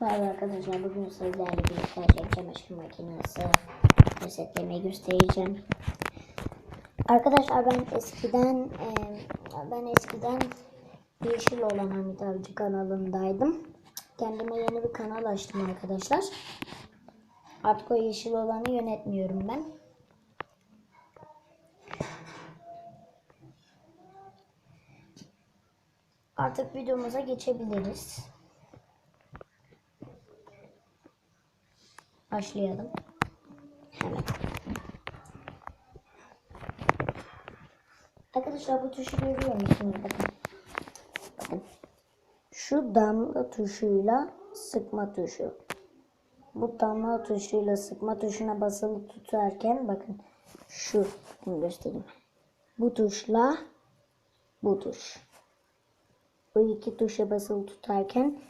Merhaba arkadaşlar bugün sizlerle birlikte çamaşır makinesi resetlemeyi göstereceğim. Arkadaşlar ben eskiden e, ben eskiden Yeşil olan Hamit Avcı kanalındaydım. Kendime yeni bir kanal açtım arkadaşlar. Artık o yeşil olanı yönetmiyorum ben. Artık videomuza geçebiliriz. Başlayalım. Hemen. Arkadaşlar bu tuşu görüyor musunuz? Bakın. Bakın. Şu damla tuşuyla sıkma tuşu. Bu damla tuşuyla sıkma tuşuna basılı tutarken bakın şu bunu göstereyim. Bu tuşla bu tuş. Bu iki tuşa basılı tutarken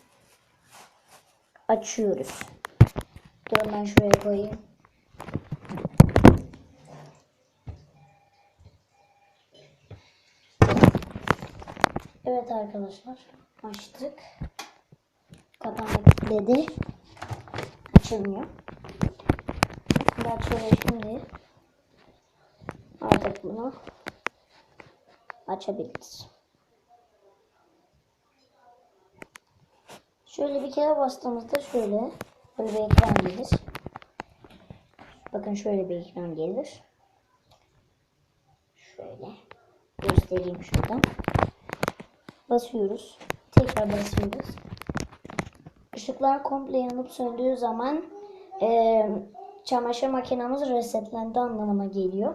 açıyoruz. Dur ben şuraya koyayım. Evet arkadaşlar açtık. Kapağını kilitledi. Açılmıyor. Şimdi açılıyor şimdi. Artık bunu açabiliriz. Şöyle bir kere bastığımızda şöyle böyle bir ekran gelir. Bakın şöyle bir ekran gelir. Şöyle göstereyim şuradan. Basıyoruz. Tekrar basıyoruz. Işıklar komple yanıp söndüğü zaman eee, çamaşır makinamız resetlendi anlamına geliyor.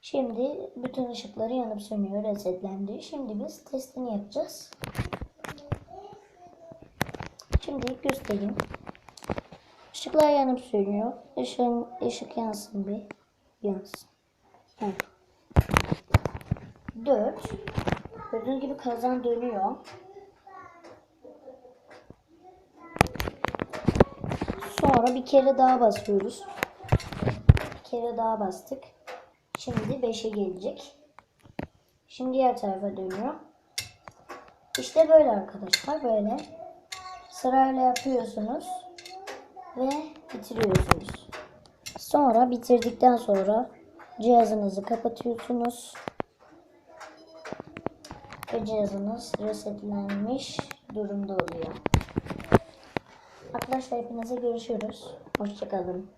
Şimdi bütün ışıkları yanıp sönüyor, resetlendi. Şimdi biz testini yapacağız. Şimdi göstereyim. Işıklar yanıp sönüyor. Işığın, ışık yansın bir. Yansın. Evet. 4. Gördüğünüz gibi kazan dönüyor. Sonra bir kere daha basıyoruz. Bir kere daha bastık. Şimdi 5'e gelecek. Şimdi diğer tarafa dönüyor. İşte böyle arkadaşlar böyle. Sırayla yapıyorsunuz ve bitiriyorsunuz. Sonra bitirdikten sonra cihazınızı kapatıyorsunuz. Ve cihazınız resetlenmiş durumda oluyor. Arkadaşlar hepinize görüşürüz. Hoşçakalın.